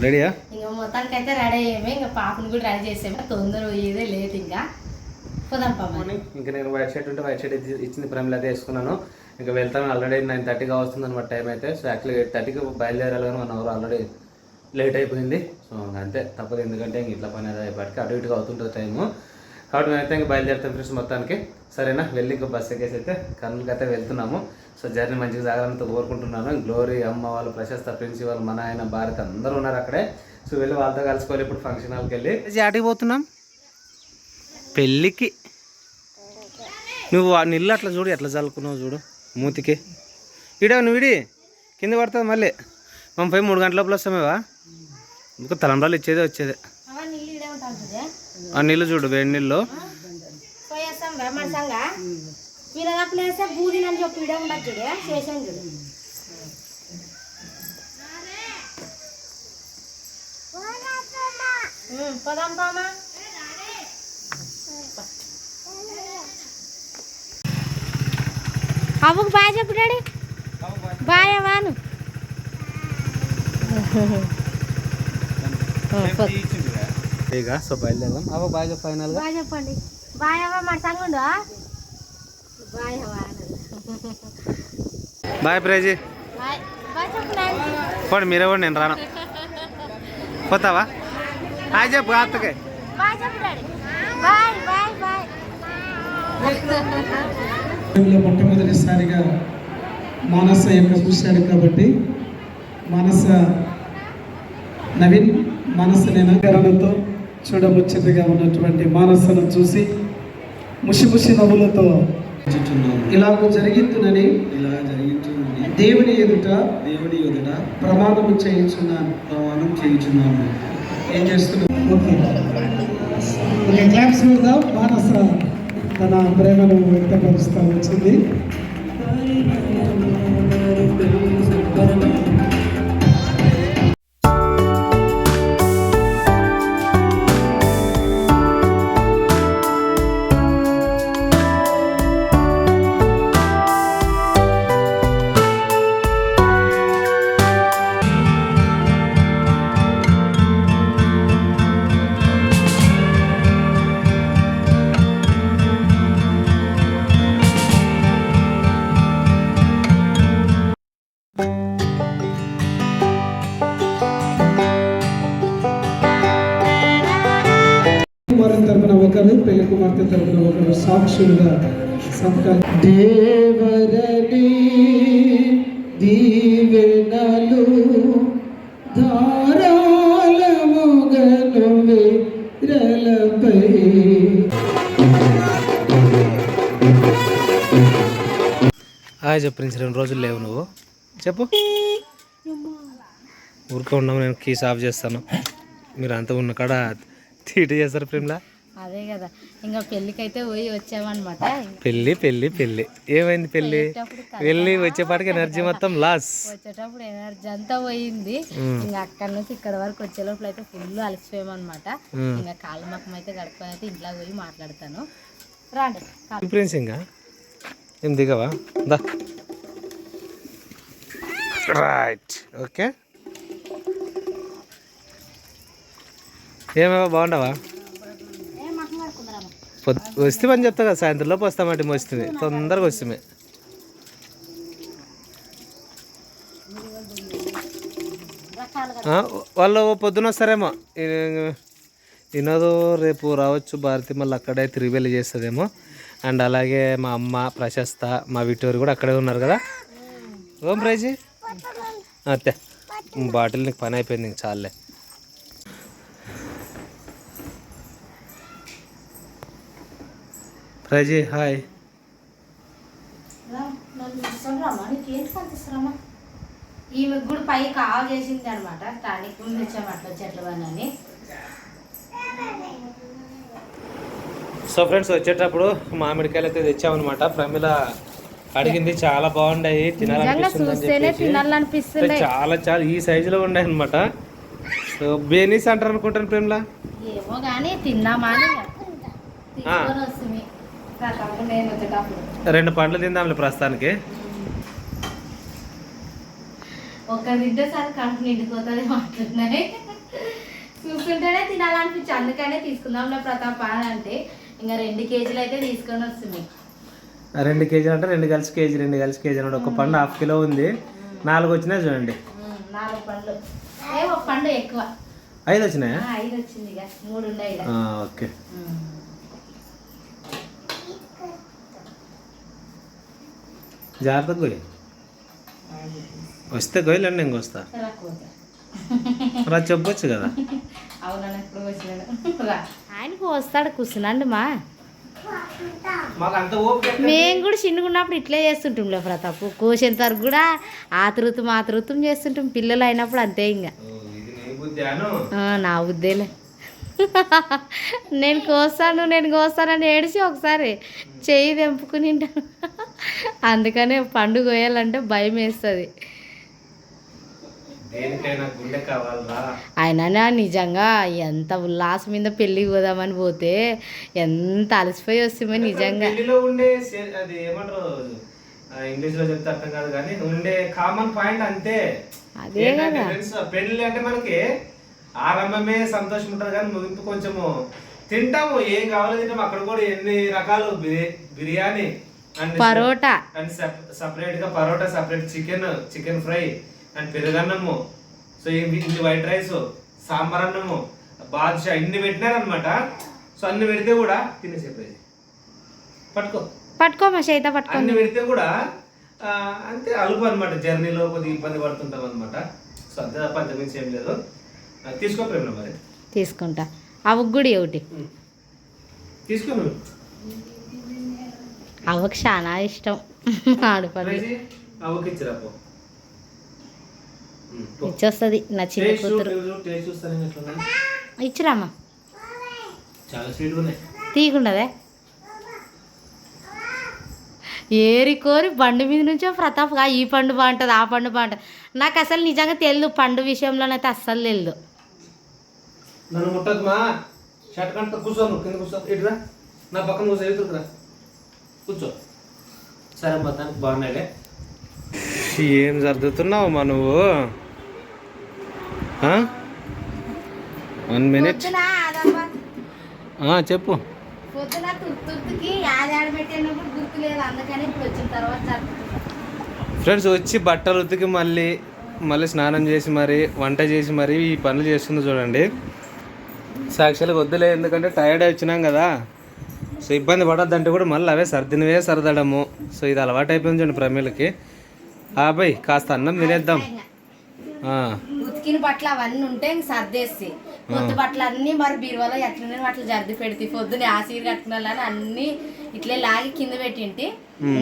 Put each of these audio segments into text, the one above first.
రెడీయా ఇంకా మొత్తానికి అయితే రెడీ అయ్యాము. ఇంకా పాపను కూడా రెడీ చేసాము. తొందర పోయేదే లేట్ ఇంకా. పోదాం ఇంకా నేను వైట్ షర్ట్ ఉంటే వైట్ షర్ట్ ఇచ్చి- ఇచ్చింది ప్రేమలు అయితే వేసుకున్నాను. ఇంకా వెళ్తాను. ఆల్రెడీ నైన్ థర్టీగా వస్తుంది అనమాట టైం అయితే. సో యాక్చువల్లీ ఎయిట్ థర్టీకి బయలుదేరాలి కానీ వన్ అవర్ ఆల్రెడీ లేట్ అయిపోయింది. సో అంతే. తప్పదు. ఎందుకంటే ఇంక ఇట్లా పని అయ్యేపాటికి అటు ఇటుగా అవుతుంటుంది టైము కాబట్టి మేమైతే ఇంకా బయలుదేరుతాం ఫ్రెండ్స్ మొత్తానికి. సరేనా? వెళ్ళి ఇంకా బస్ ఎక్కేసి అయితే కర్నూలుకి అయితే వెళ్తున్నాము. సో జర్నీ మంచిగా సాగాలంతో కోరుకుంటున్నాను. గ్లోరీ అమ్మ వాళ్ళు ప్రశస్త ప్రిన్సిపల్ మన ఆయన భారత్ అందరూ ఉన్నారు అక్కడే. సో వెళ్ళి వాళ్ళతో కలుసుకోవాలి ఇప్పుడు ఫంక్షన్ హాల్కి వెళ్ళి. ఆటికి పోతున్నాం? పెళ్ళికి? నువ్వు ఆ నీళ్ళు అట్లా చూడు ఎట్లా చల్లుకున్నావు చూడు మూతికి. ఇడే నువ్వు ఇడి కింద పడుతుంది మళ్ళీ. మనం పోయి మూడు గంటల లోపల వస్తామేవా? ఇంకా తలంబ్రాలు ఇచ్చేదే వచ్చేదే. ఆ నీళ్ళు చూడు వేడి నీళ్ళు మీరు అప్పుడు వేస్తే బూదిని అని చెప్పి ఇడే ఉండదు చూడే చేసాం చూడు. పోదాం పామా. అవ్వకు బాయ్ చెప్పు డాడీ. బాయ్ అవ్వాను ఇక సో బయలుదేరాం అవ్వ బాగా ఫైనల్గా. బాయ్ చెప్పండి. బాయ్ అవ్వ మా సంగుండు బాయ్ బాయ్ ప్రేజీ. పోండి మీరే కూడా నేను రాను. పోతావా? హాయ్ చెప్పు అత్తకే మొట్టమొదటిసారిగా మానస యొక్క చూశాడు కాబట్టి మానస నవీన్ మానస నేనకరణతో చూడముచ్చటగా ఉన్నటువంటి మానసను చూసి ముసి ముసి నవ్వులతో ఇలాగ జరిగించునని ఇలా జరుగుతుందని దేవుని ఎదుట దేవుడి ఎదుట ప్రమాణము చేయించున్నాను. ప్రమాణం చేయుచున్నాను ఏం చేస్తున్నావు? ఓకే. ఓకే క్లాప్స్ పెడదాం మానస తన ప్రేమను వ్యక్తపరుస్తూ వచ్చింది. తరపున ఒకరు సాక్షులుగా సంతకాలు దేవరని దీవెనలు విరలపై. హాయ్ చెప్పు ప్రిన్స్ రెండు రోజులు లేవు నువ్వు. చెప్పు. ఊరికే ఉన్నాము నేను కీస్ ఆఫ్ చేస్తాను. మీరు అంతా ఉన్న కాడ తీట చేస్తారు ప్రేమ్లా? అదే కదా. ఇంకా పెళ్ళికైతే పోయి వచ్చామన్నమాట. పెళ్ళి పెళ్ళి పెళ్ళి. ఏమైంది పెళ్ళి? వెళ్ళి వచ్చేపాటికి ఎనర్జీ మొత్తం లాస్. వచ్చేటప్పుడు ఎనర్జీ అంతా పోయింది. ఇంకా అక్కడ నుంచి ఇక్కడ వరకు వచ్చే లోపల అయితే ఫుల్ అలసిపోయామన్నమాట. ఇంకా కాళ్ళ మక్కం అయితే గడుపుకొని అయితే ఇంట్లో పోయి మాట్లాడతాను. రాండి ఇంకా? ఏం దిగవా? దా. Right okay ఏమేవా బాగుండవా? వస్తే పని చెప్తా కదా సాయంత్రం లోపు వస్తామంటే వస్తుంది తొందరగా వస్తుంది. వాళ్ళు పొద్దున వస్తారేమో. ఈ- రేపు రావచ్చు భారతి మళ్ళీ అక్కడే తిరిగి వెళ్ళి చేస్తుందేమో. అండ్ అలాగే మా అమ్మ ప్రశస్త మా విటోరి కూడా అక్కడే ఉన్నారు కదా. ఓం ప్రైజీ. అత్తే. బాటిల్ నీకు పని అయిపోయింది ఇంక చాలే ప్రైజీ హాయ్. ఈమె కూడా పై కావ చేసింది అనమాట టానిక్ ముందు చెట్ల అని సో ఫ్రెండ్స్ వచ్చేటప్పుడు మామిడికాయలు అయితే తెచ్చామన్నమాట. ప్రమిళ అడిగింది చాలా బాగుండాయి తినాలనిపిస్తుంది చాలా చాలా ఈ సైజులో ఉన్నాయి అనమాట సో బేనీస్ అంటారు అనుకుంటాను ప్రేమలా. ఏమో కానీ తిన్నామా రెండు పండ్లు తిందాంలే ప్రస్తుతానికి. ఒక్క తింటే సార్ కడుపు నిండిపోతుంది మాట్లాడినాయి చూస్తుంటేనే తినాలనిపించి అందుకనే తీసుకుందాం నా ప్రతాప్ అని అంటే ఇంకా రెండు కేజీలు అయితే తీసుకొని వస్తుంది. రెండు కేజీలు అంటే రెండు కలిసి కేజీ రెండు కలిసి కేజీ ఒక పండు హాఫ్ కిలో ఉంది. నాలుగు వచ్చినాయి చూడండి. నాలుగు పండ్లు. ఏ ఒక పండు ఎక్కువ. ఐదు వచ్చినాయా? ఐదు వచ్చింది మూడు ఉన్నాయి ఓకే. జాగ్రత్తగా పోయి వస్తే గోయలండి ఇంకొస్తా రా కోత. రా చెప్పొచ్చు కదా. ఆయనకు వస్తాడు కూర్చున్నాండి మా. మేము కూడా చిన్నగా ఉన్నప్పుడు ఇట్లే చేస్తుంటాంలే ప్రతాప్. కోసేంత వరకు కూడా ఆతృతం ఆతృతం చేస్తుంటాం పిల్లలు అయినప్పుడు అంతే ఇంకా నీ బుద్ధి అను. ఆ, నా ఉద్దేలే నేను కోస్తాను నేను కోస్తానని ఏడిచి ఒకసారి చెయ్యి తెంపుకుని ఉంటాను. అందుకనే పండు కోయాలంటే భయం వేస్తుంది. అయినా నిజంగా ఎంత ఉల్లాసం మీద పెళ్ళికి పోదామని పోతే ఎంత అలసిపోయి వస్తామో నిజంగా. ఇంగ్లీష్లో చెప్తే అర్థం కాదు కానీ ఉండే కామన్ పాయింట్ అంతే. అదే కదా. పెళ్ళి అంటే మనకి ఆరంభమే సంతోషం ఉంటుంది కానీ ముగింపు కొంచెము తింటాము. ఏం కావాలో తింటాము. అక్కడ కూడా ఎన్ని రకాలు బిరి- బిర్యానీ పరోటా. అండ్ సపరేట్గా parotta separate chicken chicken fry and పెరుగన్నము. So ఇన్ని వైట్ రైస్ సాంబార్ అన్నము బాదుషా ఇన్ని పెట్టినారనమాట సో అన్ని పెడితే కూడా తిని చెప్పేది పట్టుకో. పట్టుకో మా చేత పట్టుకో అన్ని పెడితే కూడా ఆ, అంతే అలుపు అనమాట జర్నీలో కొద్దిగా ఇబ్బంది పడుతుంటాం అనమాట సో అంతే తప్ప అంతమించి ఏం లేదు. ఆ, తీసుకో ప్రేమ మరి. తీసుకుంటా. అవి గుడి ఒకటి. తీసుకో అవకు చాలా ఇష్టం. ఆడపల్లి. ఇచ్చొస్తుంది నా చిన్న కూతురు. ఇచ్చిరామ్మా తీయకుండదే ఏరి కోరి బండి మీద నుంచో ప్రతాప్గా ఈ పండు బాగుంటుంది ఆ పండు బాగుంటుంది. నాకు అసలు నిజంగా తెలియదు పండు విషయంలోనైతే అస్సలు తెలియదు నన్ను ముట్టదు మా. షర్ట్ కంట కూర్చో నువ్వు కింద కూర్చో. ఇటురా నా పక్కన కూర్చో ఎదురుకురా కూర్చో. సరే మొత్తానికి బాగున్నాయిలే. ఏం సర్దుతున్నావు మా నువ్వు? One minute. చెప్పు. పొద్దున అందుకని ఇప్పుడు వచ్చిన తర్వాత ఫ్రెండ్స్ వచ్చి బట్టలు ఉతికి మళ్ళీ మళ్ళీ స్నానం చేసి మరి వంట చేసి మరి ఈ పనులు చేస్తుంది చూడండి. సాక్షాలుగా వద్దులే ఎందుకంటే టైర్డ్ వచ్చినాం కదా. సో ఇబ్బంది పడొద్దంటే కూడా మళ్ళీ అవే సర్దినవే సరదడము. సో ఇది అలవాటు అయిపోయింది చూడండి ప్రమీలకి. ఆబాయ్ కాస్త అన్నం తినేద్దాం. ఆ, ఉతికిన బట్టలు అవన్నీ ఉంటే సర్దేసి. పొద్దు బట్టలు అన్ని మరి బీరువాలో ఎట్లనే వాటిని జర్ది పెడితే పొద్దున ఆ సీర కట్టుకున్నాలని అన్ని ఇట్లే లాగి కింద పెట్టింటి.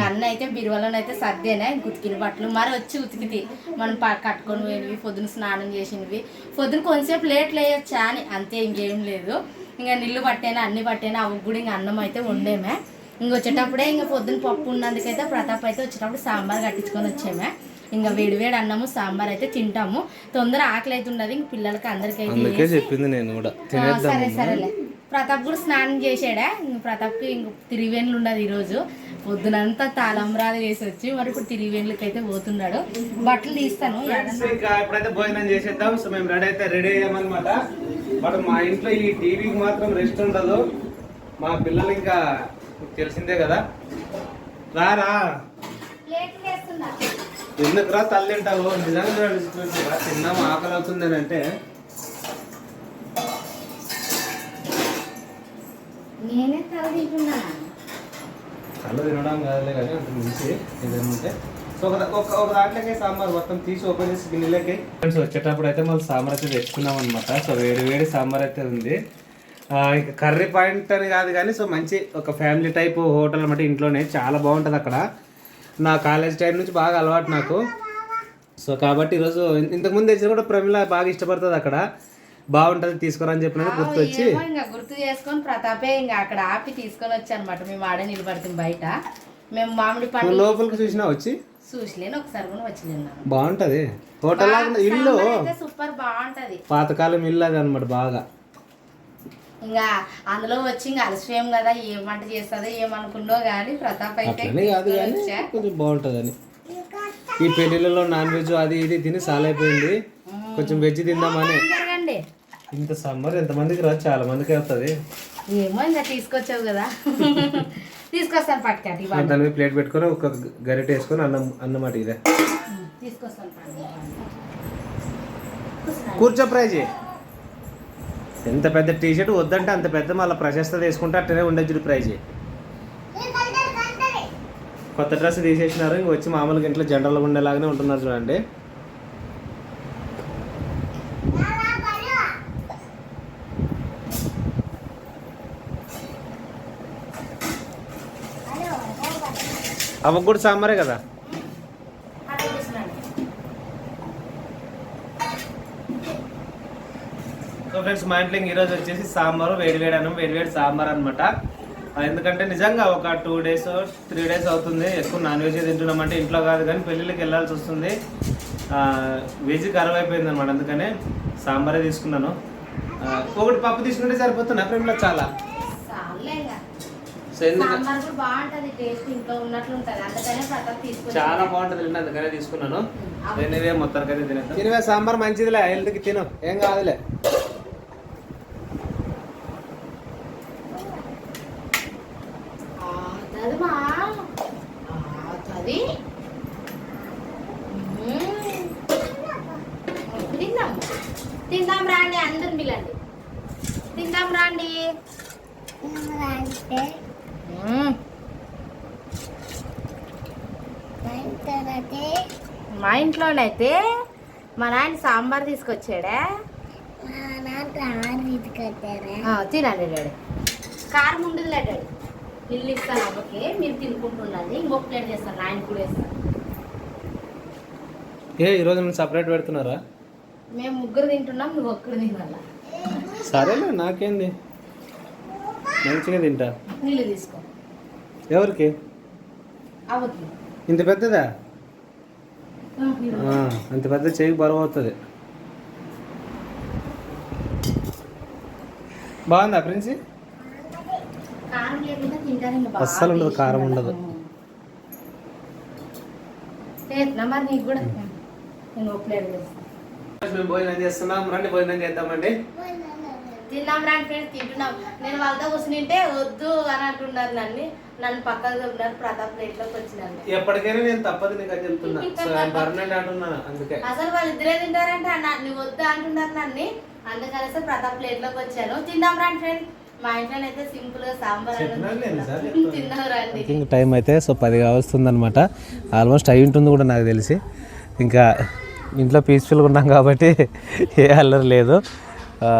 అన్న అయితే బీరువాలోనైతే సర్దేనా? ఉతికిన బట్టలు. మరి వచ్చి ఉతికితే మనం కట్టుకొని పోయినవి పొద్దున స్నానం చేసినవి. పొద్దున కొంచెంసేపు లేట్ లేయొచ్చా అని అంతే ఇంకేం లేదు. ఇంకా నీళ్ళు పట్టేనా అన్ని పట్టేనా అవి కూడా ఇంకా అన్నం అయితే వండేమే. ఇంక వచ్చేటప్పుడే ఇంకా పొద్దున పప్పు ఉన్నందుకైతే ప్రతాప్ అయితే వచ్చేటప్పుడు సాంబార్ కట్టించుకొని వచ్చామే. ఇంకా వేడి వేడి అన్నము సాంబార్ అయితే తింటాము. తొందర ఆకలి అయితే ఉండదు ఇంక పిల్లలకి అందరికీ అయితే చెప్పింది నేను కూడా. సరే సరేలే. ప్రతాప్ కూడా స్నానం చేసాడా. ఇంక ప్రతాప్కి ఇంక తిరివేన్లు ఉండదు ఈరోజు. పొద్దునంతా తాళంరాలు వేసి వచ్చి మరి ఇప్పుడు తిరివేన్లకి అయితే పోతున్నాడు. బట్టలు తీస్తాను ఇప్పుడైతే భోజనం చేసేద్దాం సో మేము రెడీ అయితే రెడీ అయ్యామన్నమాట. బట్ మా ఇంట్లో ఈ టీవీకి మాత్రం రెస్ట్ ఉండదు. మా పిల్లలు ఇంకా తెలిసిందే కదా. రారా? ఎందుకు రా తల్లి తింటావు నిజంగా. తిన్నాము? ఆకలి అవుతుంది అని అంటే. నేనే తల తింటున్నా. కళ్ళు తినడం కాదులే కానీ అంత మంచి ఏదైనా సో ఒక ఒక దాంట్లోకి సాంబార్ మొత్తం తీసి ఓపెన్ చేసి గిన్నెలకి ఫ్రెండ్స్ వచ్చేటప్పుడు అయితే మళ్ళీ సాంబార్ అయితే తెచ్చుకున్నాం అనమాట సో వేడి వేడి సాంబార్ అయితే ఉంది. ఇంకా కర్రీ పాయింట్ అని కాదు కానీ సో మంచి ఒక ఫ్యామిలీ టైప్ హోటల్ అనమాట ఇంట్లోనే. చాలా బాగుంటుంది అక్కడ. నా కాలేజ్ టైం నుంచి బాగా అలవాటు నాకు. సో కాబట్టి ఈరోజు ఇంతకుముందు తెచ్చిన కూడా ప్రమిళ బాగా ఇష్టపడుతుంది అక్కడ. బాగుంటుంది తీసుకురా అని చెప్పిన గుర్తొచ్చి. ఏమో ఇంకా గుర్తు చేసుకొని ప్రతాపే ఇంకా అక్కడ ఆపి తీసుకొని వచ్చా అనమాట మేము ఆడే నిలబడుతుంది బయట. మేము మామిడి పండు లోపలికి చూసినా వచ్చి? చూసిలేను ఒకసారి కూడా వచ్చి బాగుంటది. హోటల్ ఇల్లు సూపర్ బాగుంటది. పాతకాలం ఇల్లు అది అనమాట బాగా. ఇంకా అందులో వచ్చి ఇంకా అలసిపోయాం కదా ఏం వంట చేస్తుందో ఏమనుకున్నో కానీ ప్రతాప్ అయితే కాదు వచ్చా. కొంచెం బాగుంటుందని. ఈ పెళ్ళిళ్ళలో నాన్ వెజ్ అది ఇది తిని చాలా అయిపోయింది కొంచెం వెజ్ తిందామని. ఇంత సమ్మర్ ఎంతమందికి రా? చాలా మందికి అవుతుంది ఏమో ఇంకా తీసుకొచ్చావు కదా. తీసుకొస్తాను పట్టుకాటి దాని మీద ప్లేట్ పెట్టుకొని ఒక గరిటె వేసుకొని అన్నం అన్నమాట ఇదే. కూర్చో ప్రైజ్. ఎంత పెద్ద టీ షర్ట్ వద్దంటే అంత పెద్ద మళ్ళీ ప్రశస్త తీసుకుంటే అట్టనే ఉండొచ్చు ప్రైజ్. కొత్త డ్రెస్ తీసేసినారు. ఇంక వచ్చి మామూలుగా ఇంట్లో జనరల్గా ఉండేలాగానే ఉంటున్నారు చూడండి. అవ్వకు కూడా సాంబారే కదా? సో ఫ్రెండ్స్ మా ఇంట్లో ఈరోజు వచ్చేసి సాంబారు వేడి వేడి అన్నం వేడి వేడి సాంబార్ అనమాట ఎందుకంటే నిజంగా ఒక టూ డేస్ త్రీ డేస్ అవుతుంది. ఎక్కువ నాన్ వెజ్ తింటున్నామంటే ఇంట్లో కాదు కానీ పెళ్ళిళ్ళకి వెళ్ళాల్సి వస్తుంది. వెజ్ ఖరాబ్ అయిపోయింది అనమాట అందుకనే సాంబారే తీసుకున్నాను. ఒకటి పప్పు తీసుకుంటే సరిపోతున్నా ఫ్రెండ్లో చాలా? చాలా బాగుంటుంది అందుకనే తీసుకున్నాను. నేనే మొత్తానికి అయితే తినేస్తాను తినవే సాంబార్ మంచిదిలే హెల్త్కి తిను ఏం కాదులే. తది. రాండి అందరు పిల్లండి తిందాం రాండి. మా ఇంట్లోనైతే మా నాయన సాంబార్ తీసుకొచ్చాడా. ఆ, తినండి డాడీ. కారం ఉండదు డాడీ. ఇల్లు ఇస్తాను అవ్వకి మీరు తినుకుంటుండండి ఇంకొక ప్లేట్ చేస్తాను నాయన కూడా వేస్తాను ఏ ఈరోజు నేను సపరేట్ పెడుతున్నారా? మేము ముగ్గురు తింటున్నాం నువ్వు ఒక్కడు తినాలా? సరేలే నాకేంది? మంచిగా తింటా. నీళ్ళు తీసుకో. ఎవరికి? ఇంత పెద్దదా? అంత పెద్ద చేయి బరువు అవుతుంది. బాగుందా ప్రిన్సి? అస్సలు ఉండదు, కారం ఉండదు. భోజనం చేస్తున్నాం. రండి భోజనం చేద్దామండి. తిన్నాం రాని ఫ్రెండ్స్ తింటున్నాం. నేను వాళ్ళతో కూర్చుంటే వద్దు అని అంటున్నారు నన్ను. నన్ను పక్కకు ఉన్నారు ప్రతాప్ ప్లేట్లోకి వచ్చినాను ఎప్పటికైనా నేను తప్పదు నీకు అని చెప్తున్నా. అందుకే. అసలు వాళ్ళు ఇద్దరే తింటారంటే అన్న నువ్వు వద్దు అంటున్నారు నన్ను. అందుకనేసి ప్రతాప్ ప్లేట్లోకి వచ్చాను. తిందాం రాండి ఫ్రెండ్ మా ఇంట్లో అయితే సింపుల్గా సాంబార్ టైం అయితే సో పది కావస్తుంది అనమాట ఆల్మోస్ట్ అయి ఉంటుంది కూడా నాకు తెలిసి. ఇంకా ఇంట్లో పీస్ఫుల్గా ఉన్నాం కాబట్టి ఏ అల్లరి లేదు.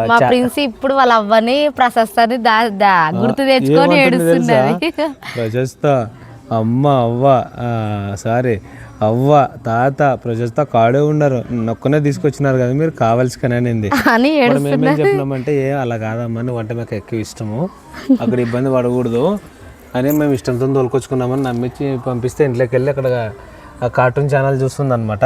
మా ప్రిన్స్ ఇప్పుడు వాళ్ళ అవ్వని ప్రశస్తాన్ని దా దా గుర్తు తెచ్చుకొని ఏడుస్తున్నది? ప్రశస్త అమ్మ అవ్వ సారీ అవ్వ తాత ప్రశస్త కాడే ఉన్నారు. నొక్కనే తీసుకొచ్చినారు కదా మీరు కావాల్సి కనేది అని మేమేం చెప్పినామంటే ఏ అలా కాదమ్మా నువ్వు అంటే మాకు ఎక్కువ ఇష్టము. అక్కడ ఇబ్బంది పడకూడదు. అని మేము ఇష్టంతో తోలుకొచ్చుకున్నామని నమ్మించి పంపిస్తే ఇంట్లోకి వెళ్ళి అక్కడ కార్టూన్ ఛానల్ చూస్తుంది అనమాట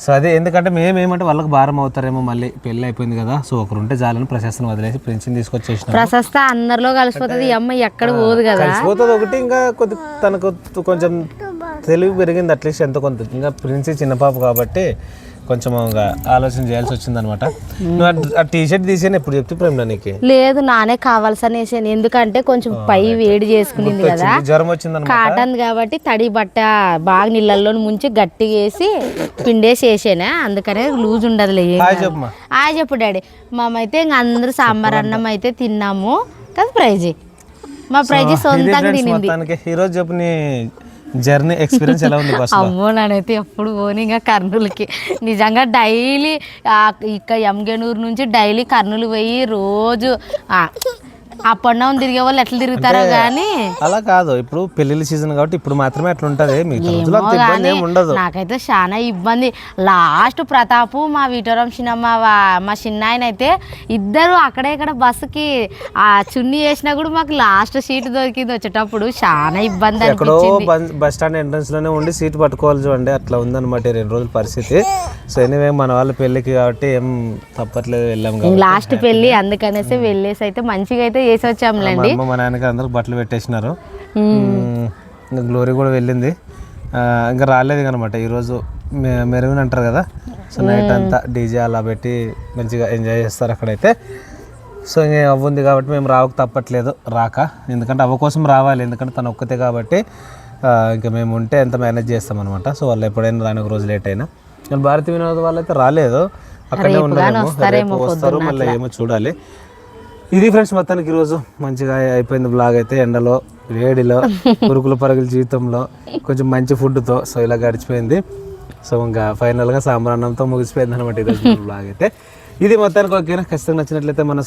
సో అదే ఎందుకంటే మేము ఏమంటే వాళ్ళకి భారం అవుతారేమో మళ్ళీ పెళ్ళి అయిపోయింది కదా. సో ఒకరు ఉంటే చాలని ప్రశస్తం వదిలేసి ప్రిన్స్ని తీసుకొచ్చేసినాం ప్రశస్త అందరిలో కలిసిపోతుంది ఈ అమ్మాయి ఎక్కడ పోదు కదా. కలిసిపోతుంది ఒకటి ఇంకా కొద్ది తనకు కొంచెం తెలివి పెరిగింది అట్లీస్ట్ ఎంతో కొంత. ఇంకా ప్రిన్సీ చిన్న పాప కాబట్టి కొంచెం ఆలోచన చేయాల్సి వచ్చింది అనమాట నువ్వు ఆ- ఆ టీ షర్ట్ తీసేని ఎప్పుడు చెప్తే ప్రేమ నీకు? లేదు నానే కావాల్సని వేసాను ఎందుకంటే కొంచెం పై వేడి చేసుకునింది కదా. జ్వరం వచ్చింది కాటన్ కాబట్టి తడి బట్ట బాగా నీళ్ళల్లో ముంచి గట్టిగా వేసి పిండేసి వేసానా అందుకనే లూజ్ ఉండదులే ఆ చెప్పు డాడీ. మేమైతే ఇంక అందరూ సాంబార్ అన్నం అయితే తిన్నాము. కదా ప్రైజీ. మా ప్రైజీ సొంతంగా తినింది. ఈ రోజు చెప్పు జర్నీ ఎక్స్పీరియన్స్ ఎలా ఉంది బస్ అమ్మో నేనైతే ఎప్పుడు పోని ఇంకా కర్నూలుకి. నిజంగా డైలీ ఇక్కడ ఎంగనూరు నుంచి డైలీ కర్నూలు పోయి రోజు అప్ అండ్ డౌన్ తిరిగే వాళ్ళు ఎట్లా తిరుగుతారో కానీ అలా కాదు. ఇప్పుడు పెళ్ళిళ్ళ సీజన్ కాబట్టి ఇప్పుడు మాత్రమే అట్లా ఉంటది మిగతా రోజులు అంత ఇబ్బంది ఏమి ఉండదు. నాకైతే చాలా ఇబ్బంది. లాస్ట్ ప్రతాపు మా విటోరం సినిమా మా చిన్న ఆయన అయితే ఇద్దరు అక్కడే ఇక్కడ బస్సుకి ఆ చున్నీ వేసినా కూడా మాకు లాస్ట్ సీట్ దొరికింది వచ్చేటప్పుడు. చాలా ఇబ్బంది ఎక్కడో బస్ స్టాండ్ ఎంట్రన్స్లోనే ఉండి సీట్ పట్టుకోవాలి చూడండి. అట్లా ఉందన్నమాట రెండు రోజుల పరిస్థితి. సో ఎనివే మన వాళ్ళ పెళ్ళికి కాబట్టి ఏం తప్పట్లేదు వెళ్ళాం లాస్ట్ పెళ్ళి అందుకనేసి వెళ్ళేసి అయితే మంచిగా అయితే చేసి అమ్మ మా నాన్నకి అందరికి బట్టలు పెట్టేసినారు. ఇంకా గ్లోరీ కూడా వెళ్ళింది. ఇంకా రాలేదు అనమాట ఈరోజు మెరుగుని అంటారు కదా. సో నైట్ అంతా డీజే అలా పెట్టి మంచిగా ఎంజాయ్ చేస్తారు అక్కడైతే. సో ఇంకా అవ్వ ఉంది కాబట్టి మేము రావక తప్పట్లేదు రాక. ఎందుకంటే అవ్వ కోసం రావాలి ఎందుకంటే తను ఒక్కతే కాబట్టి ఇంకా మేము ఉంటే ఎంత మేనేజ్ చేస్తాం అనమాట సో వాళ్ళు ఎప్పుడైనా రాని ఒక రోజు లేట్ అయినా. కానీ భారతీయ వినోద్ వాళ్ళు అయితే రాలేదు. అక్కడనే ఉన్నారేమో రేపు వస్తారు మళ్ళీ ఏమో చూడాలి. ఇది ఫ్రెండ్స్ మొత్తానికి ఈరోజు మంచిగా అయిపోయింది బ్లాగ్ అయితే ఎండలో వేడిలో పురుగుల పరుగుల జీవితంలో కొంచెం మంచి ఫుడ్తో. సో ఇలా గడిచిపోయింది. సో ఇంకా ఫైనల్గా సాంబార్ అన్నంతో ముగిసిపోయింది అనమాట ఈరోజు బ్లాగ్ అయితే. ఇది మొత్తానికి ఓకేనా ఖచ్చితంగా నచ్చినట్లయితే మన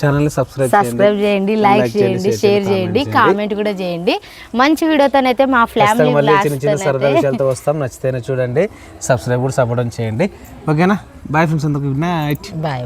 ఛానల్ని సబ్స్క్రైబ్ చేయండి. సబ్స్క్రైబ్ చేయండి లైక్ చేయండి షేర్ చేయండి కామెంట్ కూడా చేయండి. మంచి వీడియోతోనైతే మా ఫ్యామిలీ మళ్ళీ చిన్న చిన్న సరదా విషయాలతో వస్తాం. నచ్చితేనే చూడండి సబ్స్క్రైబ్ కూడా సపోర్ట్ చేయండి. ఓకేనా బాయ్ ఫ్రెండ్స్ అందరికి గుడ్ నైట్ బాయ్